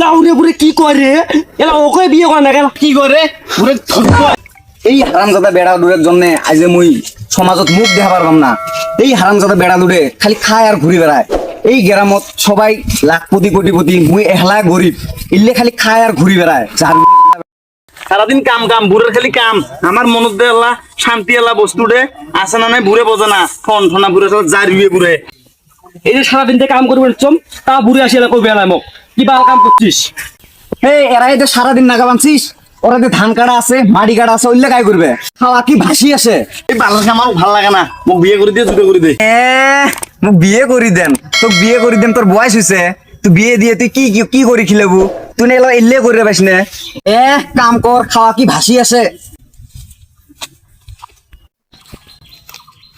যাও রে কি করে? এলা ওকে বিয়ে করে না কেন কি করে? ধরতো এই হারামজাদা বেড়া দূরের জন্য আজ মুই সমাজত মুখ দেখা পারবাম না এই হারামজাদা বেড়া দূরে খালি খায় আর ঘুরি বেড়ায়। এই গ্রামত সবাই লাখপতি কোটিপতি মুই এহলা গরিব ইল্লে খালি খায় আর ঘুরি বেড়ায়। যার সারাদিন কাম কাম বুড়ের খালি কাম। আমার মনত দে আল্লাহ শান্তি এলা বস্তু দে। আছে না নাই বুড়ে বোঝে না। ঠন ঠনা বুড়ে সব জারিয়ে বুড়ে। এই যে সারাদিন থেকে কাম করবে চম তা বুড়ে আসি এলা কইবে না মোক কিবা কাম করছিস? এরা এই তো সারাদিন নাগা বানছিস ওরা যে ধান কাটা আছে মাটি কাটা আছে ওইলে গাই করবে? খাওয়া কি ভাসি আছে? এই বাংলাদেশ আমার ভালো লাগে না। মোক বিয়ে করে দিয়ে জুড়ে করে দে। এ মোক বিয়ে করি দেন। তোক বিয়ে করি দেন তোর বয়স হয়েছে তুই বিয়ে দিয়ে তুই কি কি- কি করি খিলাবু তুই এলো ইল্লে করে পাইস না? এ কাম কর খাওয়া কি ভাসি আছে।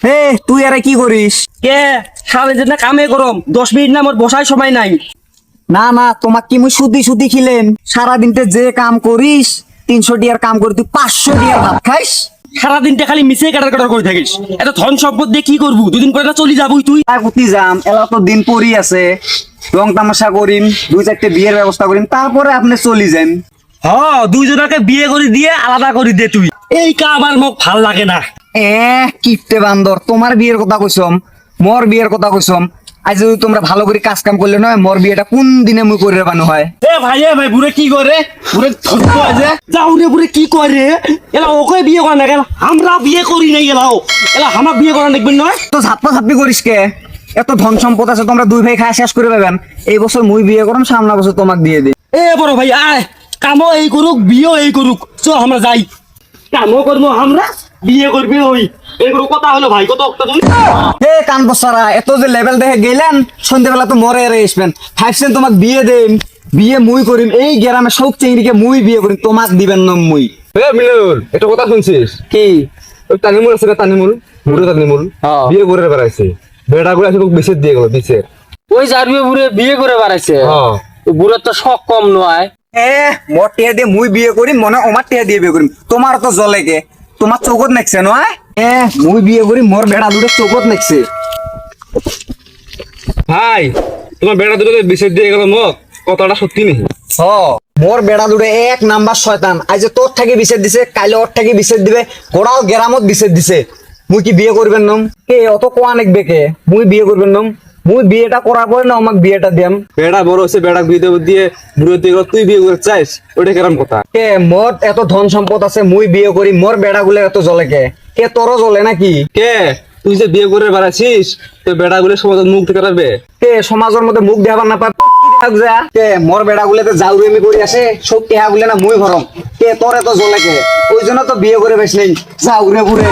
হে তুই আরে কি করিস কে সারাদিন না কামে গরম দশ মিনিট না আমার বসার সময় নাই। না না তোমাক কি মুই সুদি সুদি খিলেন সারাদিনতে যে কাম করিস তিনশো টিয়ার কাম করি তুই পাঁচশো টিয়ার ভাত খাইস। সারাদিনটা খালি মিশে কাটার কাটার করে থাকিস। এত ধন সম্পদ দিয়ে কি করব? দুদিন পরে না চলে যাবই তুই। কুতি যাম এলা তো দিন পরি আছে। রং তামাশা করিম দুই চারটে বিয়ের ব্যবস্থা করিম তারপরে আপনি চলি যান হ দুইজনকে বিয়ে করে দিয়ে আলাদা করে দে তুই। এই কাম আর মোক ভালো লাগে না। এ কিপটে বান্দর তোমার বিয়ের কথা কইছম মোর বিয়ের কথা কইছম আজ যদি তোমরা ভালো করে কাজ কাম করলে নয় মোর বিয়েটা কোন দিনে মুই করে বানো হয়? এ ভাই এ ভাই বুড়ে কি করে? বুড়ে ধরতো আছে। যাও রে বুড়ে কি করে? এলা ওকে বিয়ে করে না কেন আমরা বিয়ে করি নাই এলাও এলা আমার বিয়ে করা দেখবেন নয়? তো ঝাপ্পা ঝাপ্পি করিস কে? এত ধন সম্পদ আছে তোমরা দুই ভাই খায় শেষ করে পাবেন এই বছর মুই বিয়ে করম সামনা বছর তোমাক দিয়ে দিই। এ বড় ভাই আয়। কামও এই করুক বিয়েও এই করুক। চ আমরা যাই। কামও করব আমরা বিয়ে করবি ওই। এই করুক কথা হলো ভাই কত অক্টা তুমি? হে কান বসারা এত যে লেভেল দেখে গেলেন সন্ধ্যেবেলা তো মরে এরে আসবেন। ভাবছেন তোমাক বিয়ে দেন বিয়ে মুই করিম এই গ্রামে সব চিংড়িকে মুই বিয়ে করিম তোমাক দিবেন না মুই। এ মিলন এটা কথা শুনছিস? কি? ওই তানিমুল আছে না তানিমুল? বুড়ো তানিমুল হ্যাঁ। বিয়ে করে বেড়াইছে। বেড়া গুলো আছে তোকে বিছের দিয়ে গেল বিছের ওই জারবি বুড়ে বিয়ে করে বেড়াইছে। হ্যাঁ বুড়ের তো শখ কম নয়। এ মোর টিয়া দিয়ে মুই বিয়ে করিম মনে আমার টিয়া দিয়ে বিয়ে করিম। তোমার তো জলে কে তোমার চৌকত নেকছে নয়? এ মুই বিয়ে করি মোর বেড়া দুটো চৌকত নেকছে। ভাই তোমার বেড়া দুটো যে বিছের দিয়ে গেল মোক কথাটা সত্যি নেই হ মোর বেড়া দুটো এক নাম্বার শয়তান। আজ যে তোর থাকি বিচার দিছে কাইলে ওর থাকি বিচার দিবে গোড়াও গেরামত বিচার দিছে। মুই কি বিয়ে করবেন নম? কে অত কোয়া নেকবে কে? মুই বিয়ে করবেন নম? মুই বিয়েটা করার পরে না আমাক বিয়েটা দিয়াম। বেড়া বড় হচ্ছে বেড়া বিয়ে দেবো দিয়ে বুড়ো দিয়ে তুই বিয়ে করতে চাইস? ওটা কেরাম কথা। কে মোর এত ধন সম্পদ আছে মুই বিয়ে করি মোর বেড়া গুলো এত জ্বলে কে? কে তোর জ্বলে নাকি? কে? তুই যে বিয়ে করে বেড়াছিস তো বেড়া গুলো সমাজের মুখ থেকে রাখবে কে সমাজের মধ্যে মুখ দেখাবার না দেখাক যা। কে? মোর বেড়া গুলোতে জাউরেমি করি আসে সব টেহা গুলো না মুই ভরম। কে তোর এত জ্বলে কে? ওই জন্য তো বিয়ে করে বেশ নেই। জাউরে বুড়ে